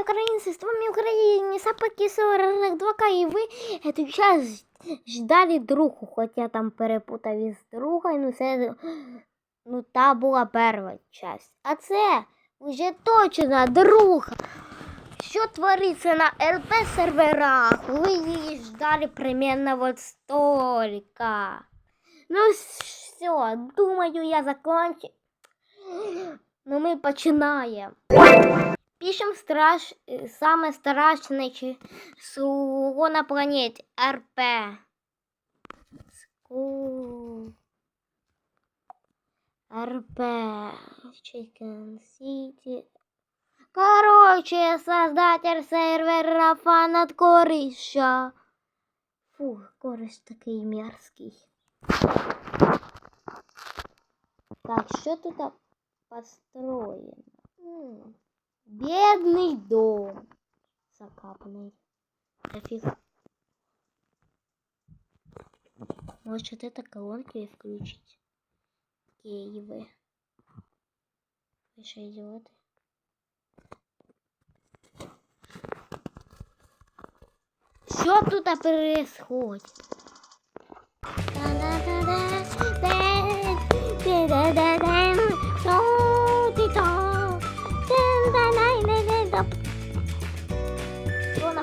Здравствуйте, украинцы, с вами Украине, Сапаки 42К, и вы эту час ждали другу, хоча там перепутав із другою, ну це, ну та була перша часть. А це вже точно друга. Що твориться на РП серверах? Ви її ждали примерно вот столько. Ну все, думаю, я закончу. Ну ми починаємо. Пишем страш... самое страшное число на планете. РП. Ску... РП. Chicken City. Короче, создатель сервера фанат Корища. Фу, кориш такий мерзкий. Так, що тут построено? Бедный дом. Закапанный. Нафига. Может, это колонки включить? Киевы. Вы что, идиоты? Что тут происходит?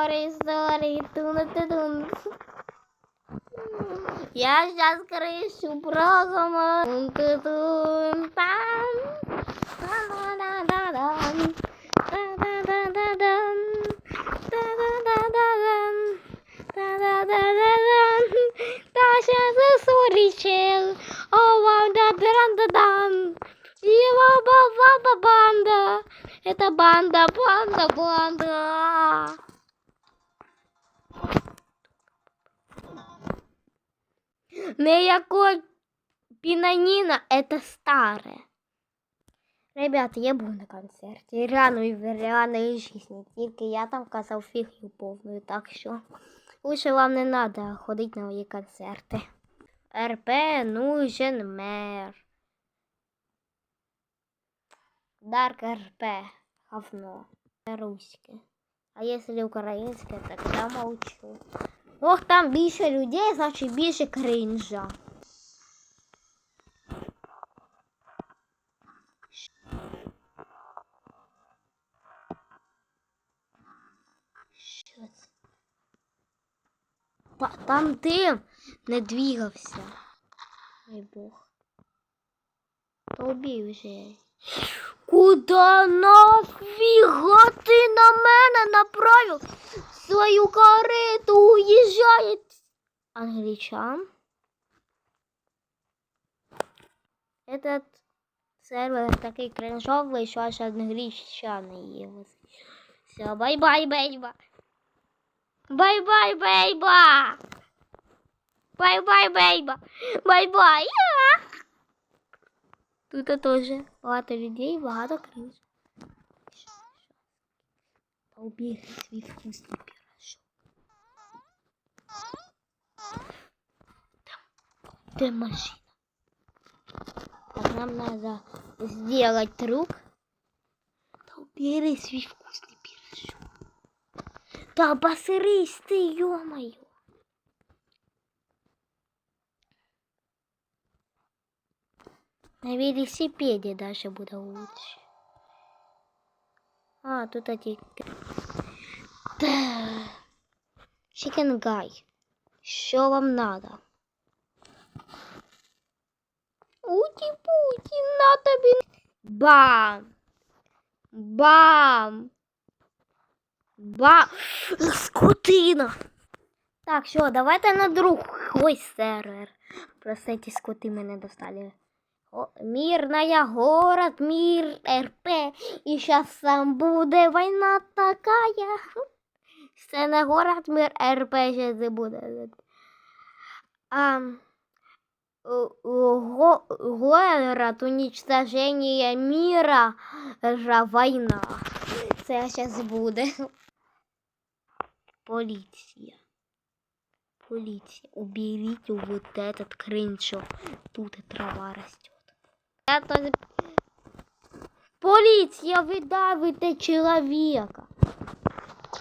Sorry, sorry. Тун-тун. Я сейчас крышу программу. Тун-тун. Там. Та-да-да-да-дам. Та-да-да-да-дам. Та-да-да-да-дам. Та-да-да-да-дам. Та сейчас sorry, чел. О, вам да-да-да-дам. Его ба банда. Это банда, банда, банда. Ніякого пінаніна, это старе. Ребята, я був на концерті. Реально і в реальній житті. Тільки я там казав фігню повною, так що лучше вам не треба ходити на мої концерти. РП нужен мер. Дарк РП. Говно. Руське. А если українське, тогда молчу. Ох, там більше людей, значить більше кринжа. Що це? Та- Там дим не двигався. Ой Бог. То убій вже. Куда нафіга ти на мене направив свою карету уїжджає? Англічан. Этот сервер такий кринжовий, що аж англічани є. Все, бай-бай, бейба. Бай-бай, бейба. Бай-бай, бейба. Бай-бай. Я. Тут теж багато людей, багато кринж. Убери свій вкусний Где машина? Так, нам надо сделать трюк. Да убери свой вкусный пирожок. Да обосрись ты, ё-моё. На велосипеде даже буду лучше. А, тут эти... Да. Chicken Guy. Що вам надо? Уті-путі, на тобі. Бам! Бам! Бам! Скотина! Так, що, давайте на друг Ой, сервер. Просто эти скоты мене достали. О, мирная город, мир, РП. І сейчас сам буде війна такая. Це не город, мир, РП ще не буде. А, о- о- го- город, уничтожение мира, жа війна. Це зараз буде. Поліція. Полиция, уберите вот этот кринчо. Тут и трава растет. Это... Полиция, вы давите человека.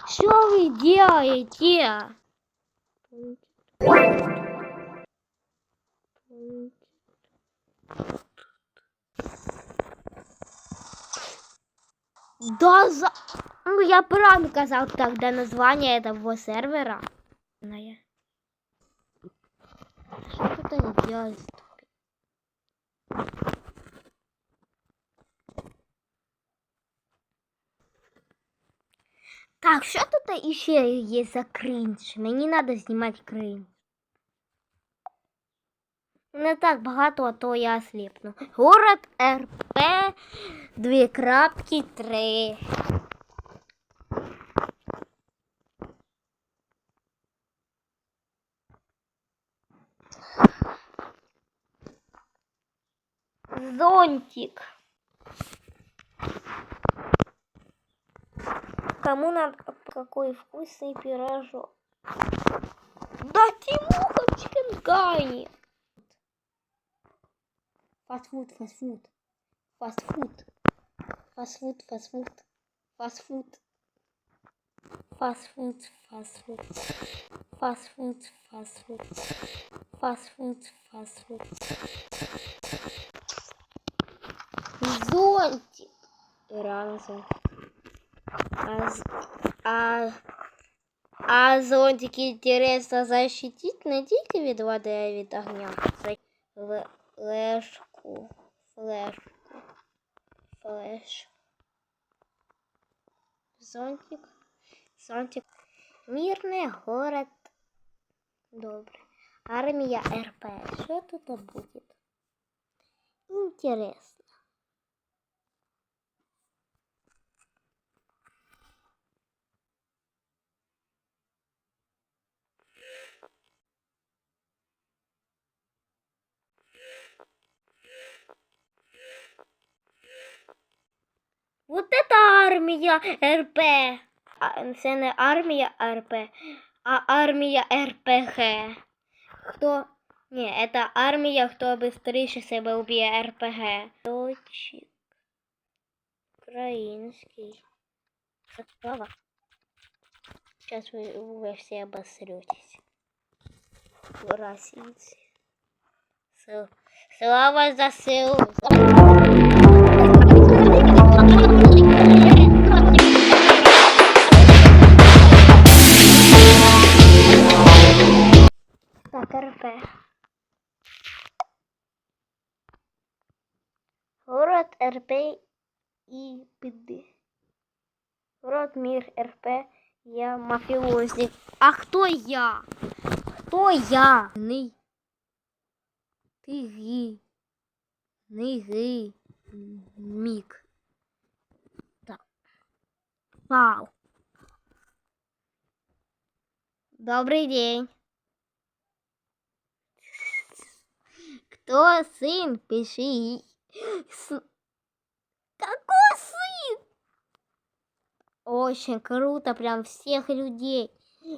Что вы делаете? Да за... Ну, я правильно сказал тогда название этого сервера. Зная. Что тут они делают? Так, що тут іще є за кринж? Мені треба знімати кринж. Не так багато, а то я осліпну. Город РП, дві крапки, три. Зонтик. Кому надо какой вкусный пирожок? Да Тимохочкин Гани. Фастфуд, фастфуд. Фастфуд. Фастфуд, фастфуд. Фастфуд. Фастфуд, фастфуд. Фастфуд, фастфуд. Фастфуд, фастфуд. Зонтик. Разом. А, з- а, а зонтик интересно защитить не тільки від води, а огня. Флешку. Флешку. Флеш. Зонтик. Зонтик. Мирний город. Добре. Армія РП. Що тут буде? Интересно. армія РП. А, Це не армія РП, а армія РПГ. Хто? Ні, це армія, хто швидше себе уб'є РПГ. Точик. Український. Справа. Сейчас вы, вы все обосретесь. Российцы. Сл- Слава за силу. Так, РП. Город РП и ПД. Город мир РП. Я мафиозник. А кто я? Кто я? Ны. Ты ги. Ны ги. Миг. Так. Вау. Добрый день. Кто сын? Пиши. С- Какой сын? Очень круто, прям всех людей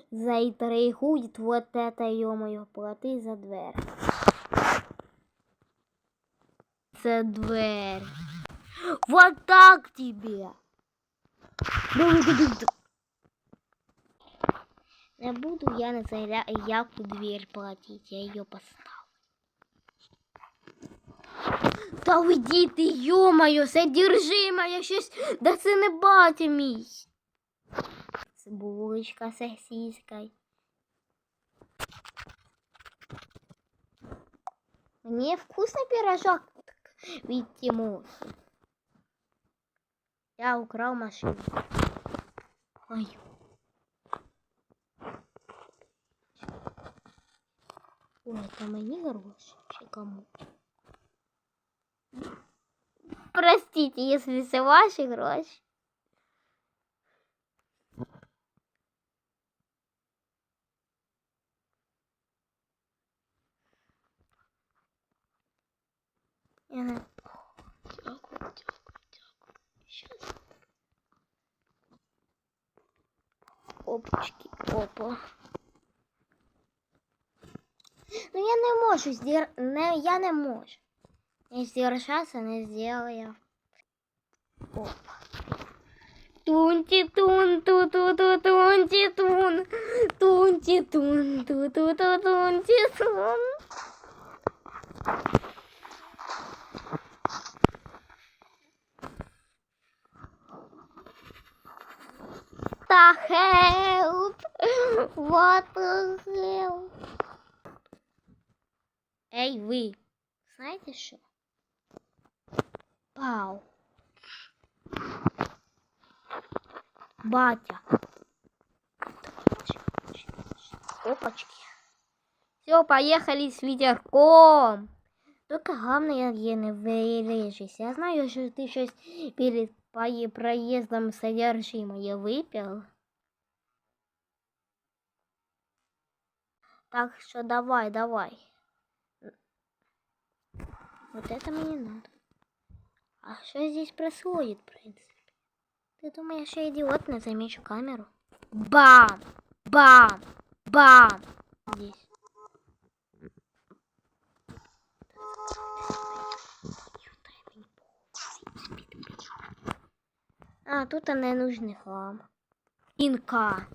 заинтригует вот это, ё-моё, платы за дверь. За дверь. Вот так тебе. Не буду я на заявку дверь платить, я ее поставлю. Та уйди ти, йо-моє, содержимое щось, да це не батя мій. Булочка з сосиской. Мне вкусный пирожок від Тимохи. Я украл машину. Ой. Ой, это мені гроші чи кому? Простите, если це ваші гроші. Я не... Дякую, дякую, дякую. Щас. Опачки, опа. Ну я не можу здір... не, я не можу. Не сдержаться, не сделаю. Опа. Тунти тун ту ту ту тунти тун тунти тун ту ту ту тунти тун. The help? What the? Ей, ви, знаєте що? Пау. Батя. Опачки. Все, поехали с ветерком. Только главное, я не вырежись. Я знаю, что ты щось перед проездом содержимое выпил. Так что давай, давай. Вот это мне надо. А что здесь происходит, в принципе? Ты думаешь, я идиот, не замечу камеру? Бам! Бам! Бам! Здесь. А, тут не нужный хлам. Инка.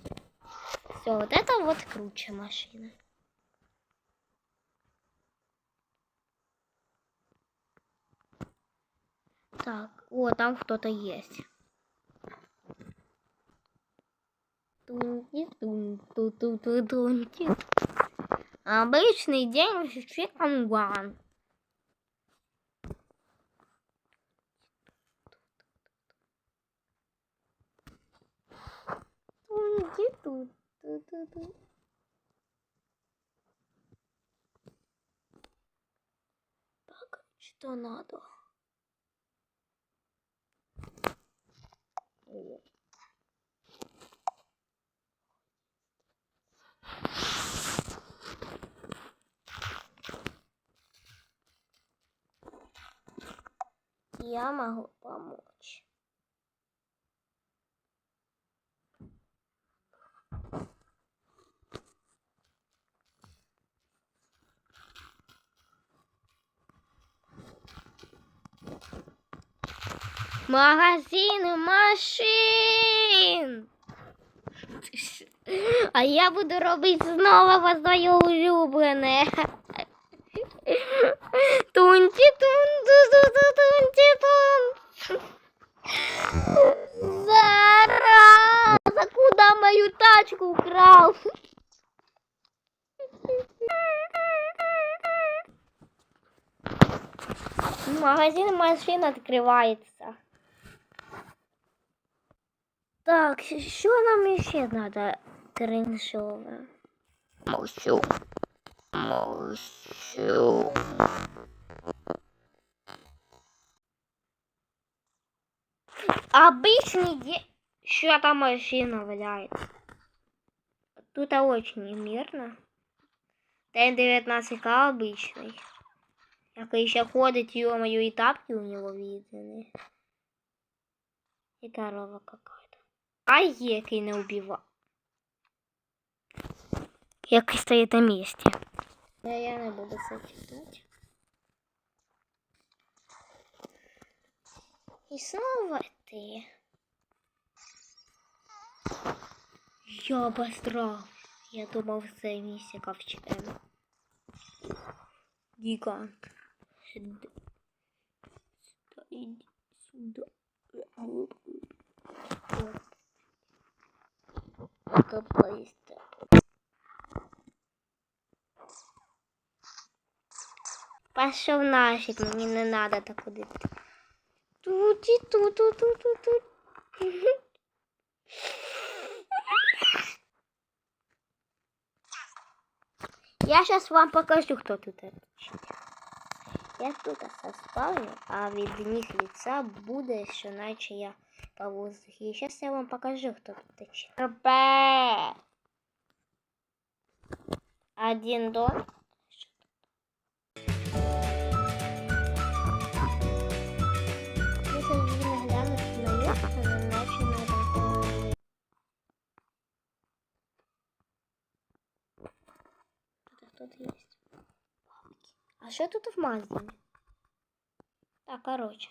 Все, вот это вот круче машина. Так, о, там кто-то есть. Обычный день в Чикангуан. Тунти, ту, ту, ту, ту. Так, что надо? О. Я могу помочь. Магазин машин. А я буду робити знову своє улюблене. Тунті тунті тун. Зараза, куда мою тачку украл? Магазин машин открывается. Так, що нам ще надо кринжове? Молчу. Молчу. Обычный де... Что там машина валяется? Тут очень мирно. Т-19К обычный. Який ще ходить, ё-моё, и тапки у него видны. И корова какая-то. А який не убива. Який стоїть на місці. Да я не буду це читати. І снова ти. Я обосрав. Я думав, це місце ковчега. Гигант. Сюда. Сюда, иди сюда. Капаиста. Пошел нафиг, мені не надо так ходити. Туті ту ту ту ту ту Я сейчас вам покажу, кто тут. Я тут заспавню, а від них лица буде, що наче я по воздуху. І зараз я вам покажу, хто тут тече. РП. Один дом. Тут есть. А что тут в магазине? Так, короче.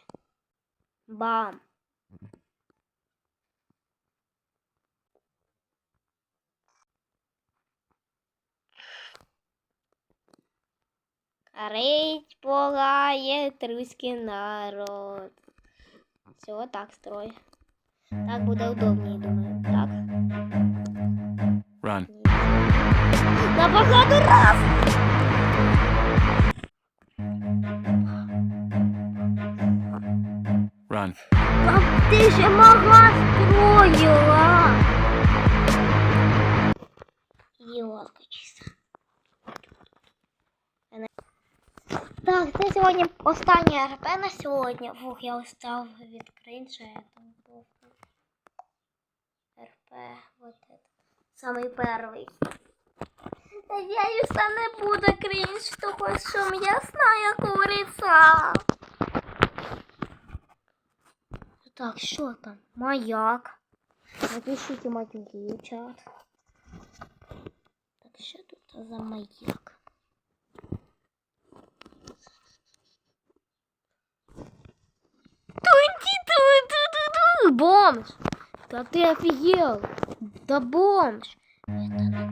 Бам. Корить пугает русский народ. Все, так строй. Так буде удобнее, думаю. Так. Run. На походу раз! Run. Там ты же мага строила! Елка чисто. Так, це сьогодні останнє РП на сьогодні. Фух, я устав від кринжа. я там був. РП, вот это. Самый первый. Надеюсь, це не буде крінж, того що ясна як куриця. Так, що там? Маяк. Напишіть матюки в чат. Так, що тут за маяк? Бомж! Да ты офигел! Да бомж! Это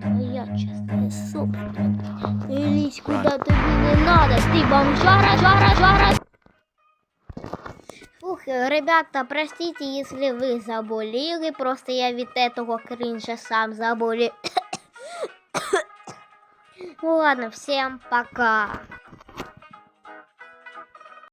лезь куда тебе не надо, ты бомжара, жара, жара. Ух, ребята, простите, если вы заболели, просто я від этого кринжа сам заболел. Ну ладно, всем пока.